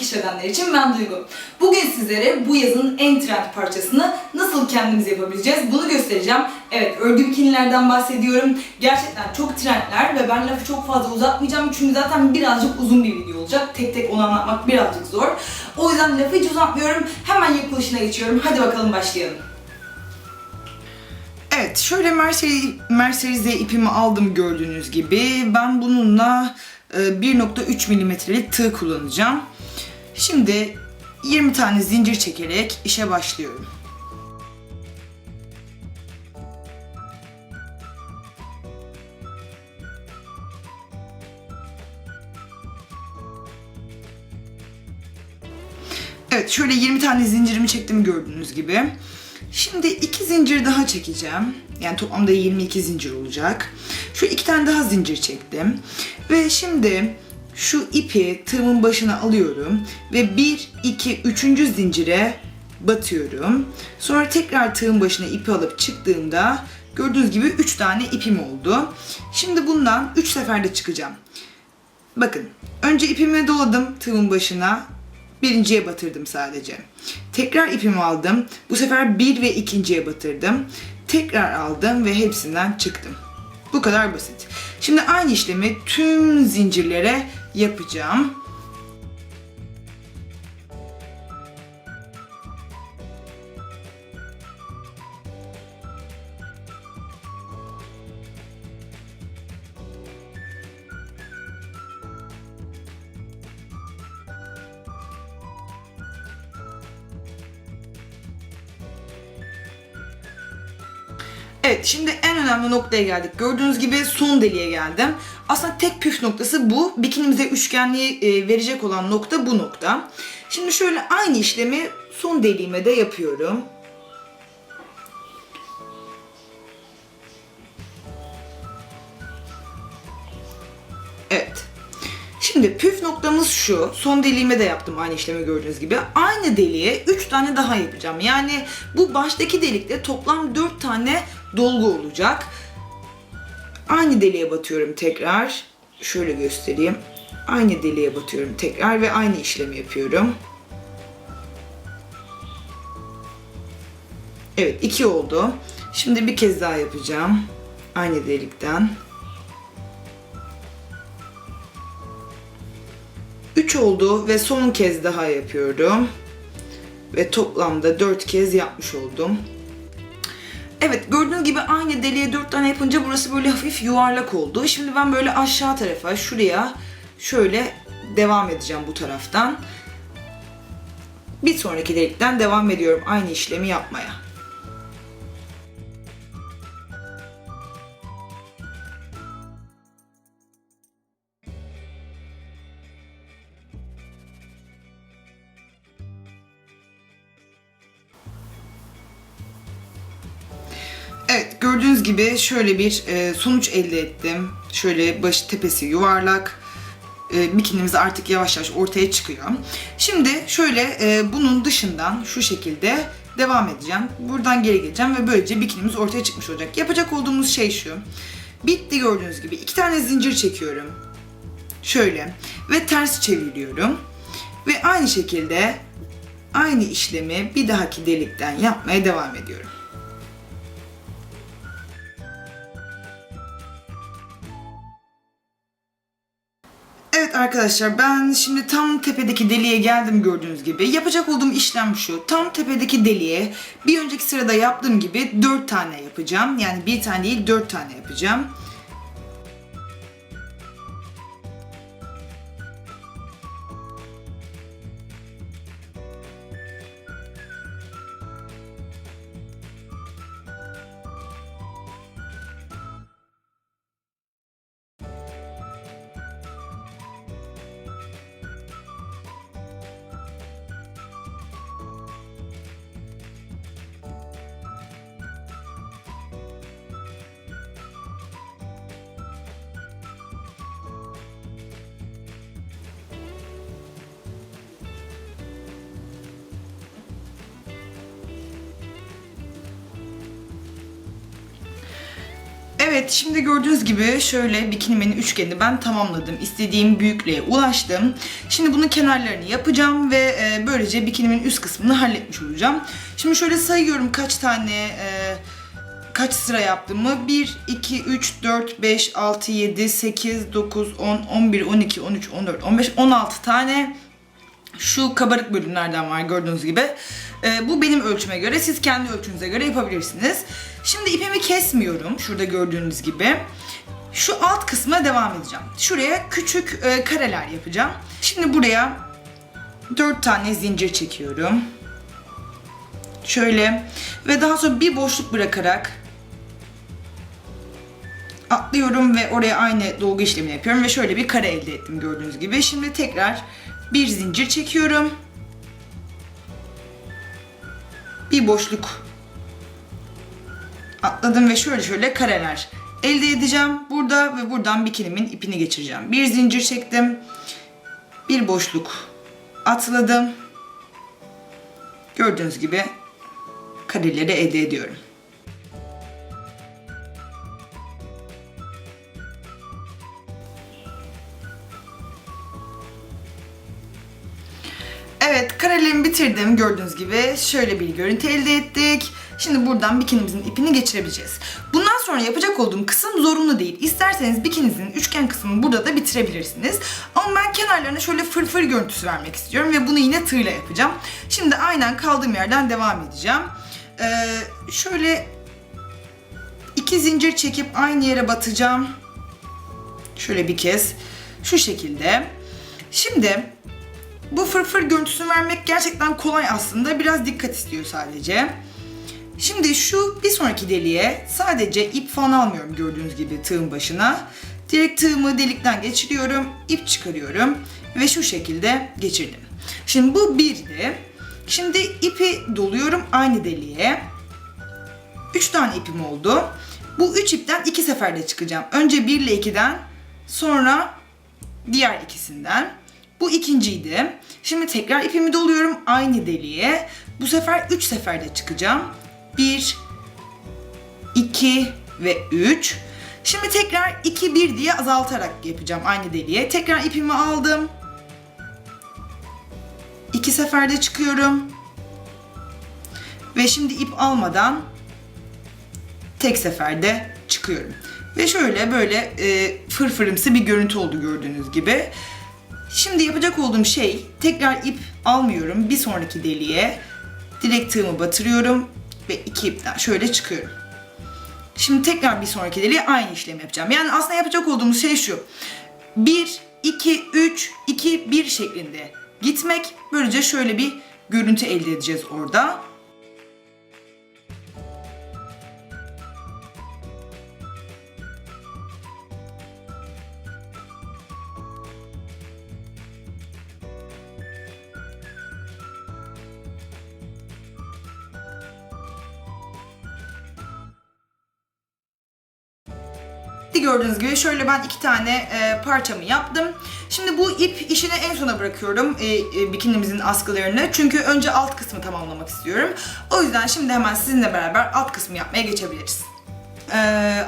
keşfedenler için ben Duygu. Bugün sizlere bu yazın en trend parçasını nasıl kendimiz yapabileceğiz bunu göstereceğim. Evet, örgü bikinilerden bahsediyorum. Gerçekten çok trendler ve ben lafı çok fazla uzatmayacağım çünkü zaten birazcık uzun bir video olacak. Tek tek onu anlatmak birazcık zor. O yüzden lafı hiç uzatmıyorum, hemen yapılışına geçiyorum. Hadi bakalım başlayalım. Evet, şöyle Mercedes, Mercedes'e ipimi aldım gördüğünüz gibi. Ben bununla e, 1.3 milimetrelik tığ kullanacağım. Şimdi 20 tane zincir çekerek işe başlıyorum. Evet, şöyle 20 tane zincirimi çektim gördüğünüz gibi. Şimdi iki zincir daha çekeceğim. Yani toplamda 22 zincir olacak. Şu iki tane daha zincir çektim. Ve şimdi şu ipi tığımın başına alıyorum. Ve 1, 2, 3. zincire batıyorum. Sonra tekrar tığın başına ipi alıp çıktığımda gördüğünüz gibi 3 tane ipim oldu. Şimdi bundan 3 seferde çıkacağım. Bakın önce ipimi doladım tığın başına. Birinciye batırdım sadece. Tekrar ipimi aldım. Bu sefer bir ve ikinciye batırdım. Tekrar aldım ve hepsinden çıktım. Bu kadar basit. Şimdi aynı işlemi tüm zincirlere yapacağım. Evet şimdi en önemli noktaya geldik. Gördüğünüz gibi son deliğe geldim. Aslında tek püf noktası bu. Bikinimize üçgenliği e, verecek olan nokta bu nokta. Şimdi şöyle aynı işlemi son deliğime de yapıyorum. Şimdi püf noktamız şu. Son deliğime de yaptım aynı işlemi gördüğünüz gibi. Aynı deliğe 3 tane daha yapacağım. Yani bu baştaki delikte toplam 4 tane dolgu olacak. Aynı deliğe batıyorum tekrar. Şöyle göstereyim. Aynı deliğe batıyorum tekrar ve aynı işlemi yapıyorum. Evet iki oldu. Şimdi bir kez daha yapacağım. Aynı delikten. 3 oldu ve son kez daha yapıyorum. Ve toplamda 4 kez yapmış oldum. Evet gördüğünüz gibi aynı deliğe 4 tane yapınca burası böyle hafif yuvarlak oldu. Şimdi ben böyle aşağı tarafa şuraya şöyle devam edeceğim bu taraftan. Bir sonraki delikten devam ediyorum aynı işlemi yapmaya. Gibi şöyle bir e, sonuç elde ettim. Şöyle baş tepesi yuvarlak. E, bikinimiz artık yavaş yavaş ortaya çıkıyor. Şimdi şöyle e, bunun dışından şu şekilde devam edeceğim. Buradan geri geleceğim ve böylece bikinimiz ortaya çıkmış olacak. Yapacak olduğumuz şey şu. Bitti gördüğünüz gibi. iki tane zincir çekiyorum. Şöyle. Ve ters çeviriyorum. Ve aynı şekilde aynı işlemi bir dahaki delikten yapmaya devam ediyorum. Evet arkadaşlar ben şimdi tam tepedeki deliğe geldim gördüğünüz gibi. Yapacak olduğum işlem şu. Tam tepedeki deliğe bir önceki sırada yaptığım gibi 4 tane yapacağım. Yani bir tane değil 4 tane yapacağım. Evet şimdi gördüğünüz gibi şöyle bikinimin üçgenini ben tamamladım. İstediğim büyüklüğe ulaştım. Şimdi bunun kenarlarını yapacağım ve e, böylece bikinimin üst kısmını halletmiş olacağım. Şimdi şöyle sayıyorum kaç tane e, kaç sıra yaptığımı. 1, 2, 3, 4, 5, 6, 7, 8, 9, 10, 11, 12, 13, 14, 15, 16 tane şu kabarık bölümlerden var gördüğünüz gibi. Ee, bu benim ölçüme göre. Siz kendi ölçünüze göre yapabilirsiniz. Şimdi ipimi kesmiyorum. Şurada gördüğünüz gibi. Şu alt kısma devam edeceğim. Şuraya küçük e, kareler yapacağım. Şimdi buraya 4 tane zincir çekiyorum. Şöyle ve daha sonra bir boşluk bırakarak atlıyorum ve oraya aynı dolgu işlemini yapıyorum ve şöyle bir kare elde ettim gördüğünüz gibi. Şimdi tekrar bir zincir çekiyorum. Bir boşluk atladım ve şöyle şöyle kareler elde edeceğim. Burada ve buradan bikinimin ipini geçireceğim. Bir zincir çektim. Bir boşluk atladım. Gördüğünüz gibi kareleri elde ediyorum. Bitirdim gördüğünüz gibi. Şöyle bir görüntü elde ettik. Şimdi buradan bikinimizin ipini geçirebileceğiz. Bundan sonra yapacak olduğum kısım zorunlu değil. İsterseniz bikinizin üçgen kısmını burada da bitirebilirsiniz. Ama ben kenarlarına şöyle fırfır görüntüsü vermek istiyorum ve bunu yine tığla yapacağım. Şimdi aynen kaldığım yerden devam edeceğim. Ee, şöyle iki zincir çekip aynı yere batacağım. Şöyle bir kez şu şekilde. Şimdi bu fırfır görüntüsünü vermek gerçekten kolay aslında. Biraz dikkat istiyor sadece. Şimdi şu bir sonraki deliğe sadece ip falan almıyorum gördüğünüz gibi tığın başına. Direkt tığımı delikten geçiriyorum, ip çıkarıyorum ve şu şekilde geçirdim. Şimdi bu birdi. Şimdi ipi doluyorum aynı deliğe. 3 tane ipim oldu. Bu 3 ipten 2 seferde çıkacağım. Önce 1 ile 2'den sonra diğer ikisinden. Bu ikinciydi. Şimdi tekrar ipimi doluyorum aynı deliğe. Bu sefer 3 seferde çıkacağım. 1, 2 ve 3. Şimdi tekrar 2, 1 diye azaltarak yapacağım aynı deliğe. Tekrar ipimi aldım. 2 seferde çıkıyorum. Ve şimdi ip almadan tek seferde çıkıyorum. Ve şöyle böyle e, fırfırımsı bir görüntü oldu gördüğünüz gibi. Şimdi yapacak olduğum şey tekrar ip almıyorum bir sonraki deliğe. Direkt tığımı batırıyorum ve iki ipten şöyle çıkıyorum. Şimdi tekrar bir sonraki deliğe aynı işlemi yapacağım. Yani aslında yapacak olduğumuz şey şu. 1, 2, 3, 2, 1 şeklinde gitmek. Böylece şöyle bir görüntü elde edeceğiz orada. Gördüğünüz gibi şöyle ben iki tane e, parçamı yaptım. Şimdi bu ip işini en sona bırakıyorum e, e, bikinimizin askılarını. Çünkü önce alt kısmı tamamlamak istiyorum. O yüzden şimdi hemen sizinle beraber alt kısmı yapmaya geçebiliriz. Ee,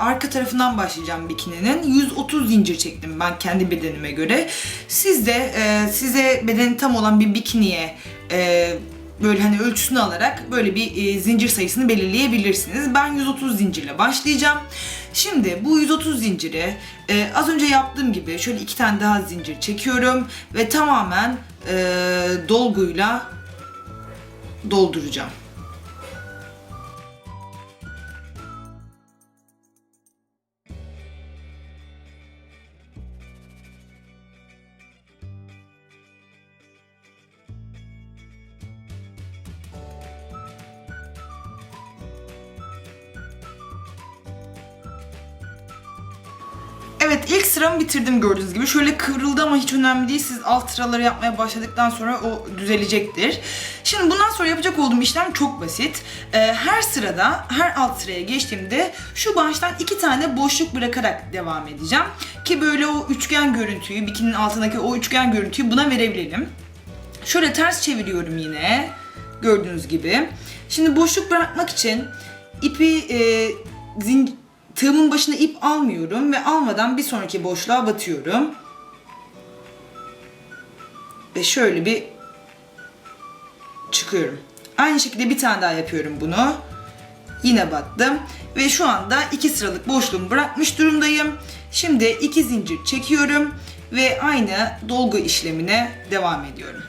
arka tarafından başlayacağım bikininin. 130 zincir çektim ben kendi bedenime göre. Siz de e, size bedeni tam olan bir bikiniye e, böyle hani ölçüsünü alarak böyle bir e, zincir sayısını belirleyebilirsiniz. Ben 130 zincirle başlayacağım. Şimdi bu 130 zinciri e, az önce yaptığım gibi şöyle iki tane daha zincir çekiyorum ve tamamen e, dolguyla dolduracağım. Evet ilk sıramı bitirdim gördüğünüz gibi. Şöyle kıvrıldı ama hiç önemli değil. Siz alt sıraları yapmaya başladıktan sonra o düzelecektir. Şimdi bundan sonra yapacak olduğum işlem çok basit. Ee, her sırada, her alt sıraya geçtiğimde şu baştan iki tane boşluk bırakarak devam edeceğim. Ki böyle o üçgen görüntüyü, bikinin altındaki o üçgen görüntüyü buna verebilelim. Şöyle ters çeviriyorum yine. Gördüğünüz gibi. Şimdi boşluk bırakmak için ipi e, zin- tığımın başına ip almıyorum ve almadan bir sonraki boşluğa batıyorum. Ve şöyle bir çıkıyorum. Aynı şekilde bir tane daha yapıyorum bunu. Yine battım ve şu anda iki sıralık boşluğumu bırakmış durumdayım. Şimdi iki zincir çekiyorum ve aynı dolgu işlemine devam ediyorum.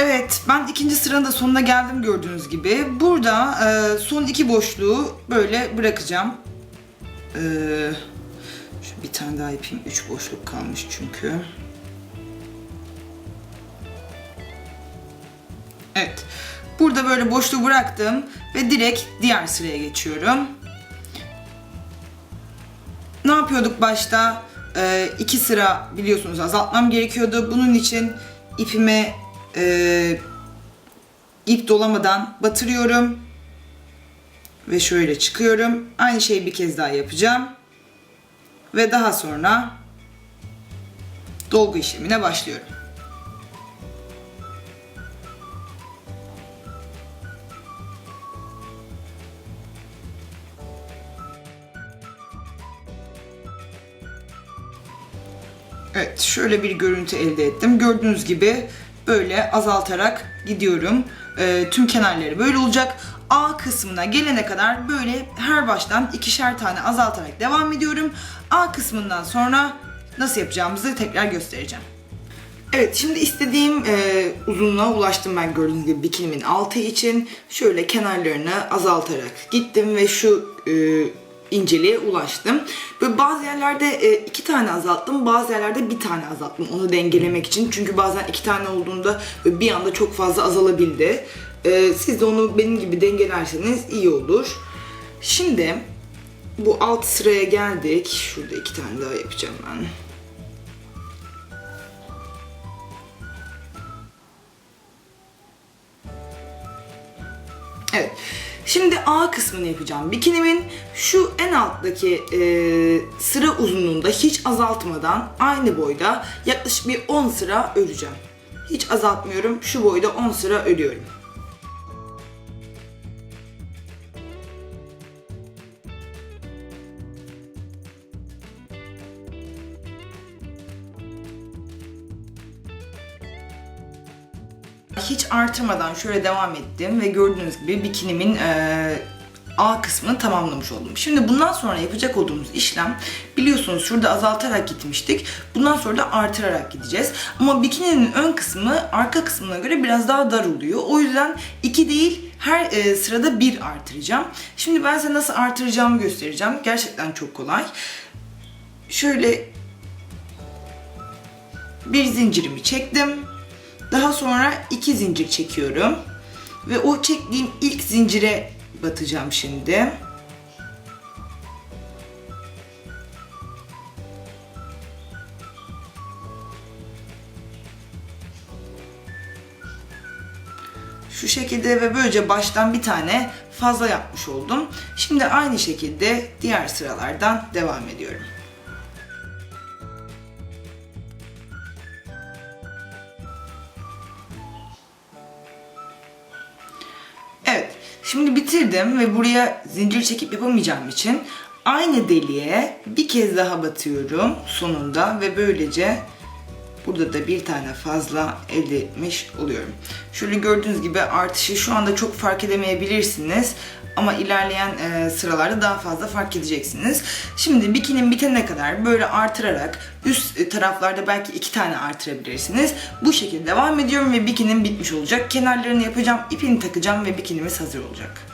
Evet, ben ikinci sıranın da sonuna geldim gördüğünüz gibi. Burada e, son iki boşluğu böyle bırakacağım. E, şu bir tane daha yapayım. Üç boşluk kalmış çünkü. Evet. Burada böyle boşluğu bıraktım ve direkt diğer sıraya geçiyorum. Ne yapıyorduk başta? Ee, iki sıra biliyorsunuz azaltmam gerekiyordu. Bunun için ipime e, ip dolamadan batırıyorum. Ve şöyle çıkıyorum. Aynı şeyi bir kez daha yapacağım. Ve daha sonra dolgu işlemine başlıyorum. Evet, şöyle bir görüntü elde ettim. Gördüğünüz gibi böyle azaltarak gidiyorum. Ee, tüm kenarları böyle olacak. A kısmına gelene kadar böyle her baştan ikişer tane azaltarak devam ediyorum. A kısmından sonra nasıl yapacağımızı tekrar göstereceğim. Evet şimdi istediğim e, uzunluğa ulaştım ben gördüğünüz gibi bikinimin altı için. Şöyle kenarlarını azaltarak gittim ve şu e, inceliğe ulaştım. Böyle bazı yerlerde e, iki tane azalttım, bazı yerlerde bir tane azalttım onu dengelemek için. Çünkü bazen iki tane olduğunda bir anda çok fazla azalabildi. E, siz de onu benim gibi dengelerseniz iyi olur. Şimdi bu alt sıraya geldik. Şurada iki tane daha yapacağım ben. Şimdi A kısmını yapacağım. Bikinimin şu en alttaki e, sıra uzunluğunda hiç azaltmadan aynı boyda yaklaşık bir 10 sıra öreceğim. Hiç azaltmıyorum. Şu boyda 10 sıra örüyorum. Artırmadan şöyle devam ettim ve gördüğünüz gibi bikinimin eee, A kısmını tamamlamış oldum. Şimdi bundan sonra yapacak olduğumuz işlem biliyorsunuz şurada azaltarak gitmiştik. Bundan sonra da artırarak gideceğiz. Ama bikininin ön kısmı arka kısmına göre biraz daha dar oluyor. O yüzden iki değil her e, sırada bir artıracağım. Şimdi ben size nasıl artıracağımı göstereceğim. Gerçekten çok kolay. Şöyle bir zincirimi çektim. Daha sonra iki zincir çekiyorum. Ve o çektiğim ilk zincire batacağım şimdi. Şu şekilde ve böylece baştan bir tane fazla yapmış oldum. Şimdi aynı şekilde diğer sıralardan devam ediyorum. Bitirdim ve buraya zincir çekip yapamayacağım için aynı deliğe bir kez daha batıyorum sonunda ve böylece burada da bir tane fazla elde etmiş oluyorum. Şöyle gördüğünüz gibi artışı şu anda çok fark edemeyebilirsiniz ama ilerleyen e, sıralarda daha fazla fark edeceksiniz. Şimdi bikinin bitene kadar böyle artırarak üst e, taraflarda belki iki tane artırabilirsiniz. Bu şekilde devam ediyorum ve bikinin bitmiş olacak. Kenarlarını yapacağım, ipini takacağım ve bikinimiz hazır olacak.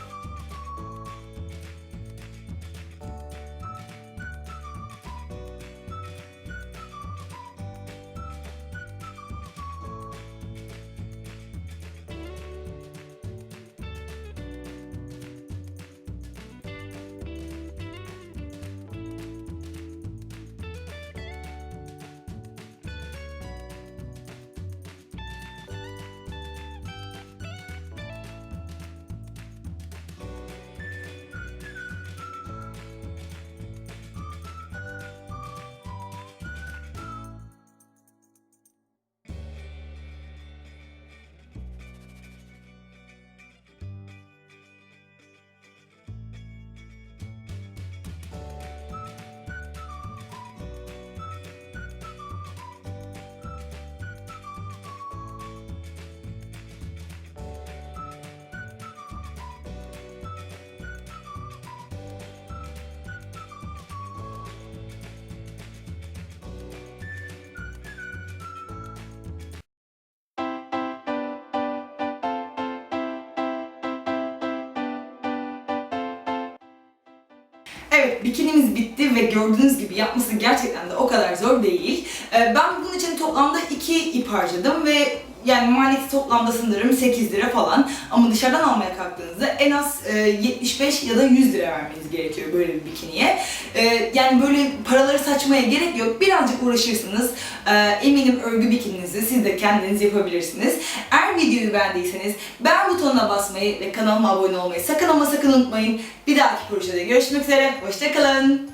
Evet, bikinimiz bitti ve gördüğünüz gibi yapması gerçekten de o kadar zor değil. Ee, Ben bunun için toplamda iki ip harcadım ve yani maliyeti toplamda sanırım 8 lira falan. Ama dışarıdan almaya kalktığınızda en az e, 75 ya da 100 lira vermeniz gerekiyor böyle bir bikiniye. Ee, Yani böyle paraları saçmaya gerek yok. Birazcık uğraşırsınız. Ee, Eminim örgü bikininizi siz de kendiniz yapabilirsiniz. Eğer videoyu beğendiyseniz beğen butonuna basmayı ve kanalıma abone olmayı sakın ama sakın unutmayın. Bir dahaki projede görüşmek üzere. Hoşçakalın.